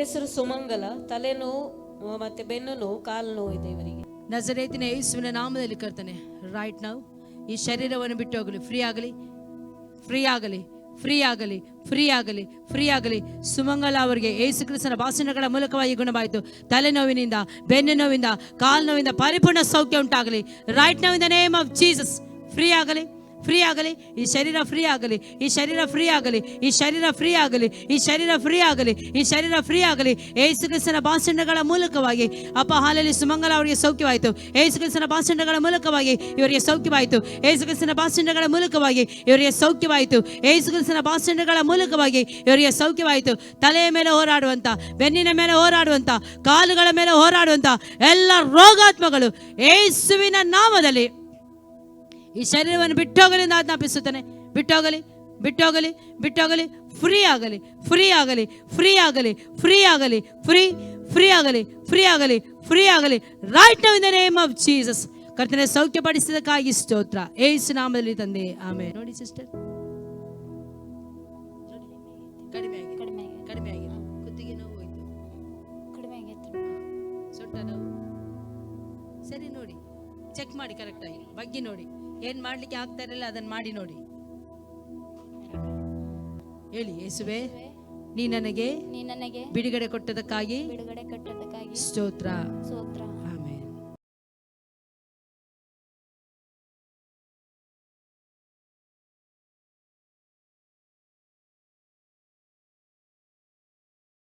ಹೆಸರು ಸುಮಂಗಲ, ತಲೆನೋವು, ಮತ್ತೆ ಬೆನ್ನು ನೋವು ಕಾಲು ನೋವು ಇದೆ ಇವರಿಗೆ. ನಜರೇತಿನ ಯೇಸುವಿನ ನಾಮದಲ್ಲಿ ಕರ್ತನೆ ರೈಟ್ ನಾವು ಈ ಶರೀರವನ್ನು ಬಿಟ್ಟು ಹೋಗಲಿ ಫ್ರೀ ಆಗಲಿ ಫ್ರೀ ಆಗಲಿ ಫ್ರೀ ಆಗಲಿ ಫ್ರೀ ಆಗಲಿ ಫ್ರೀ ಆಗಲಿ. ಸುಮಂಗಲ ಅವರಿಗೆ ಯೇಸು ಕ್ರಿಸ್ತನ ಭಾಷಣಗಳ ಮೂಲಕವಾಗಿ ಗುಣವಾಯಿತು. ತಲೆನೋವಿನಿಂದ ಬೆನ್ನು ನೋವಿಂದ ಕಾಲು ನೋವಿಂದ ಪರಿಪೂರ್ಣ ಸೌಖ್ಯ ಉಂಟಾಗಲಿ. ರೈಟ್ ನಾವು in the name of Jesus free ಆಗಲಿ. ಫ್ರೀ ಆಗಲಿ ಈ ಶರೀರ ಫ್ರೀ ಆಗಲಿ ಈ ಶರೀರ ಫ್ರೀ ಆಗಲಿ ಈ ಶರೀರ ಫ್ರೀ ಆಗಲಿ ಈ ಶರೀರ ಫ್ರೀ ಆಗಲಿ ಈ ಶರೀರ ಫ್ರೀ ಆಗಲಿ ಏಸು ಕ್ರಿಸ್ತನ ಭಾಷಣಗಳ ಮೂಲಕವಾಗಿ, ಅಪ್ಪ, ಹಾಲಲ್ಲಿ ಸುಮಂಗಲ ಅವರಿಗೆ ಸೌಖ್ಯವಾಯಿತು. ಏಸು ಕ್ರಿಸ್ತನ ಭಾಷಣಗಳ ಮೂಲಕವಾಗಿ ಇವರಿಗೆ ಸೌಖ್ಯವಾಯಿತು. ಏಸು ಕ್ರಿಸ್ತನ ಭಾಷಣಗಳ ಮೂಲಕವಾಗಿ ಇವರಿಗೆ ಸೌಖ್ಯವಾಯಿತು. ಏಸು ಕ್ರಿಸ್ತನ ಭಾಷಣಗಳ ಮೂಲಕವಾಗಿ ಇವರಿಗೆ ಸೌಖ್ಯವಾಯಿತು. ತಲೆಯ ಮೇಲೆ ಹೋರಾಡುವಂಥ ಬೆನ್ನಿನ ಮೇಲೆ ಹೋರಾಡುವಂಥ ಕಾಲುಗಳ ಮೇಲೆ ಹೋರಾಡುವಂಥ ಎಲ್ಲ ರೋಗಾತ್ಮಗಳು ಏಸುವಿನ ನಾಮದಲ್ಲಿ ಈ ಶರೀರವನ್ನು ಬಿಟ್ಟೋಗಲಿ ಎಂದು ಆಜ್ಞಾಪಿಸುತ್ತಾನೆ. ಬಿಟ್ಟೋಗಲಿ ಬಿಟ್ಟೋಗಲಿ ಬಿಟ್ಟೋಗಲಿ ಫ್ರೀ ಆಗಲಿ ಫ್ರೀ ಆಗಲಿ ಫ್ರೀ ಆಗಲಿ ಫ್ರೀ ಆಗಲಿ ಫ್ರೀ ಫ್ರೀ ಆಗಲಿ ಫ್ರೀ ಆಗಲಿ ಫ್ರೀ ಆಗಲಿ right now in the name of Jesus ಕರ್ತನೆ ಸೌಖ್ಯಪಡಿಸಿದಕ್ಕಾಗಿ ಸ್ತೋತ್ರ. ಏಸು ನಾಮದಲ್ಲಿ ತಂದೆ. ಆಮೇಲೆ ನೋಡಿ ಸಿಸ್ಟರ್. ಕಡಿಮೆ ಕಡಿಮೆ ಆಗಿ ಕಡಿಮೆ ಆಗಿ ಕುತ್ತಿಗೆ ನೋವು ಹೋಯ್ತು. ಕಡಿಮೆ ನೋವು. ಸರಿ ನೋಡಿ. ಚೆಕ್ ಮಾಡಿ ಕರೆಕ್ಟಾಗಿ ಬಗ್ಗಿ ನೋಡಿ. ಏನ್ ಮಾಡ್ಲಿಕ್ಕೆ ಆಗ್ತಾ ಇರಲಿಲ್ಲ ಅದನ್ನ ಮಾಡಿ ನೋಡಿ. ಹೇಳಿ ಯೇಸುವೆ ನೀ ನನಗೆ ನೀ ನನಗೆ ಬಿಡುಗಡೆ ಕೊಟ್ಟದಕ್ಕಾಗಿ ಬಿಡುಗಡೆ ಕೊಟ್ಟದಕ್ಕಾಗಿ ಸ್ತೋತ್ರ. ಸ್ತೋತ್ರ.